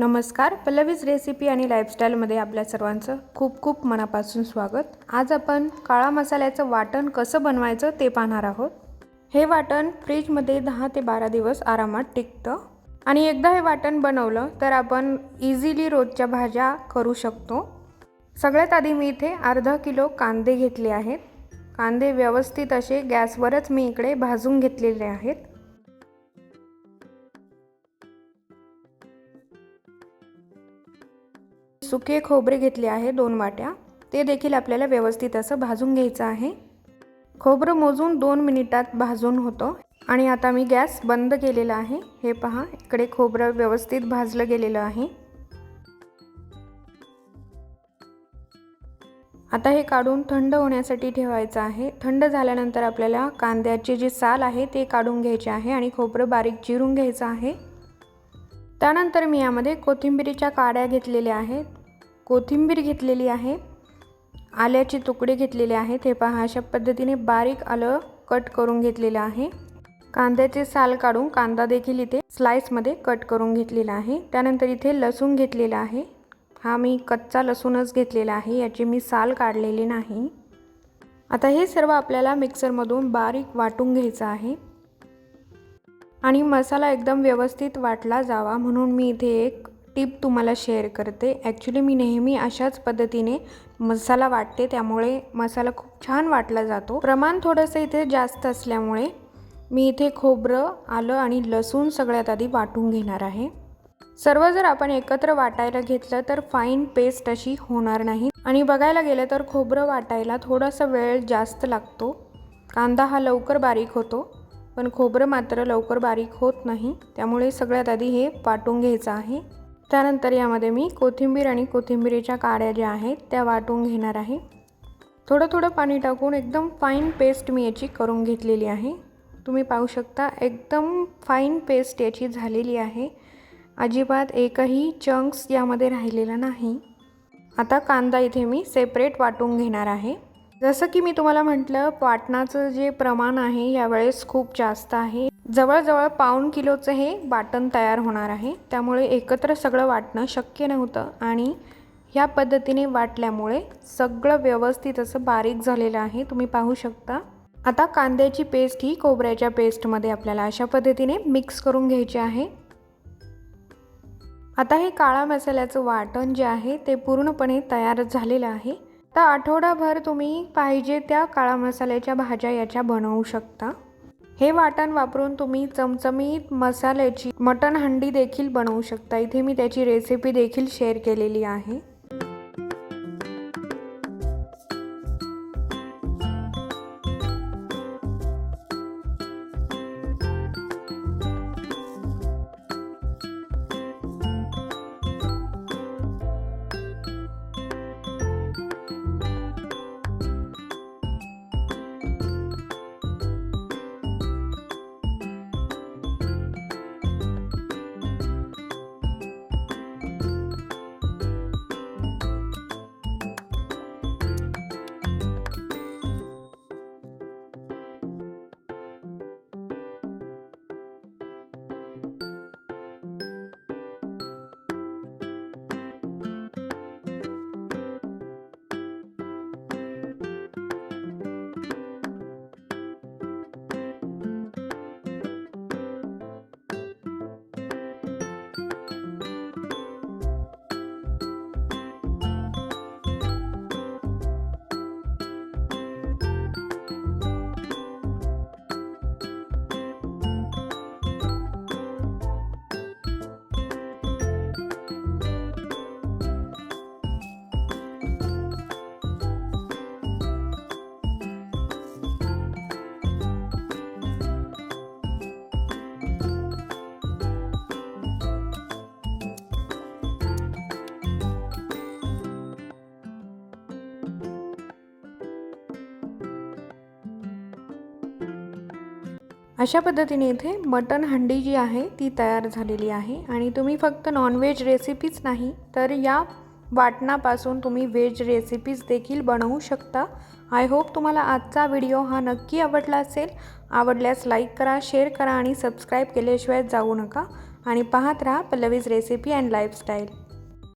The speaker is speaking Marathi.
नमस्कार पल्लवीज रेसिपी आणि लाईफस्टाईलमध्ये आपल्या सर्वांचं खूप खूप मनापासून स्वागत. आज आपण काळा मसाल्याचं वाटण कसं बनवायचं ते पाहणार आहोत. हे वाटण फ्रीजमध्ये दहा ते बारा दिवस आरामात टिकतं. आणि एकदा हे वाटण बनवलं तर आपण इझिली रोजच्या भाज्या करू शकतो. सगळ्यात आधी मी इथे अर्धा किलो कांदे घेतले आहेत. कांदे व्यवस्थित असे गॅसवरच मी इकडे भाजून घेतलेले आहेत. सुके खोबरे घेतले आहे दोन वाट्या. ते देखील आपल्याला व्यवस्थित असं भाजून घ्यायचं आहे. खोबरं मोजून दोन मिनिटात भाजून होतं. आणि आता मी गॅस बंद केलेला आहे. हे पहा इकडे खोबरं व्यवस्थित भाजलं गेलेलं आहे. आता हे काढून थंड होण्यासाठी ठेवायचं आहे. थंड झाल्यानंतर आपल्याला कांद्याची जी साल आहे ते काढून घ्यायचे आहे आणि खोबरं बारीक चिरून घ्यायचं आहे. त्यानंतर मी यामध्ये कोथिंबिरीच्या काड्या घेतलेल्या आहेत. कोथिंबीर घेतलेली आहे आल्याचे तुकडे घेतलेले आहेत. हे पहा अशा पद्धतीने बारीक आलं कट करून घेतलेलं आहे. कांद्याचे साल काढून कांदा देखील इथे स्लाईसमध्ये कट करून घेतलेला आहे. त्यानंतर इथे लसूण घेतलेला आहे. हा मी कच्चा लसूणच घेतलेला आहे याची मी साल काढलेली नाही. आता हे सर्व आपल्याला मिक्सरमधून बारीक वाटून घ्यायचं आहे. आणि मसाला एकदम व्यवस्थित वाटला जावा म्हणून मी इथे एक टिप तुम्हाला शेअर करते. ॲक्च्युली मी नेहमी अशाच पद्धतीने मसाला वाटते त्यामुळे मसाला खूप छान वाटला जातो. प्रमाण थोडंसं इथे जास्त असल्यामुळे मी इथे खोबरं आलं आणि लसूण सगळ्यात आधी वाटून घेणार आहे. सर्व जर आपण एकत्र वाटायला घेतलं तर फाईन पेस्ट अशी होणार नाही. आणि बघायला गेलं तर खोबरं वाटायला थोडासा वेळ जास्त लागतो. कांदा हा लवकर बारीक होतो पण खोबरं मात्र लवकर बारीक होत नाही. त्यामुळे सगळ्यात आधी हे वाटून घ्यायचं आहे. त्यानंतर यामध्ये मी कोथिंबीर आणि कोथिंबिरीच्या काड्या ज्या आहेत त्या वाटून घेणार आहे. थोडं थोडं पाणी टाकून एकदम फाईन पेस्ट मी याची करून घेतलेली आहे. तुम्ही पाहू शकता एकदम फाईन पेस्ट याची झालेली आहे. अजिबात एकही चंक्स यामध्ये राहिलेला नाही. आता कांदा इथे मी सेपरेट वाटून घेणार आहे. जसं की मी तुम्हाला म्हटलं वाटणाचं जे प्रमाण आहे यावेळेस खूप जास्त आहे. जवळजवळ पाऊण किलोचं हे वाटण तयार होणार आहे. त्यामुळे एकत्र सगळं वाटणं शक्य नव्हतं आणि ह्या पद्धतीने वाटल्यामुळे सगळं व्यवस्थित असं बारीक झालेलं आहे. तुम्ही पाहू शकता. आता कांद्याची पेस्ट ही खोबऱ्याच्या पेस्टमध्ये आपल्याला अशा पद्धतीने मिक्स करून घ्यायची आहे. आता हे काळा मसाल्याचं वाटण जे आहे ते पूर्णपणे तयार झालेलं आहे. तर आठवडाभर तुम्ही पाहिजे त्या काळा मसाल्याच्या भाज्या याच्या बनवू शकता. हे वाटण वापरून तुम्ही चमचमीत मसाल्याची मटण हंडी देखील बनवू शकता. इथे मी त्याची रेसिपी देखील शेअर केलेली आहे. अशा पद्धतीने इथे मटन हंडी जी आहे ती तयार झालेली आहे. आणि तुम्ही फक्त नॉनव्हेज रेसिपीच नाही तर या वाटणापासून तुम्ही व्हेज रेसिपीज देखील बनवू शकता. आय होप तुम्हाला आजचा व्हिडिओ हा नक्की आवडला असेल. आवडल्यास लाईक करा शेअर करा आणि सबस्क्राईब केल्याशिवाय जाऊ नका. आणि पाहत राहा पल्लवीज रेसिपी अँड लाईफस्टाईल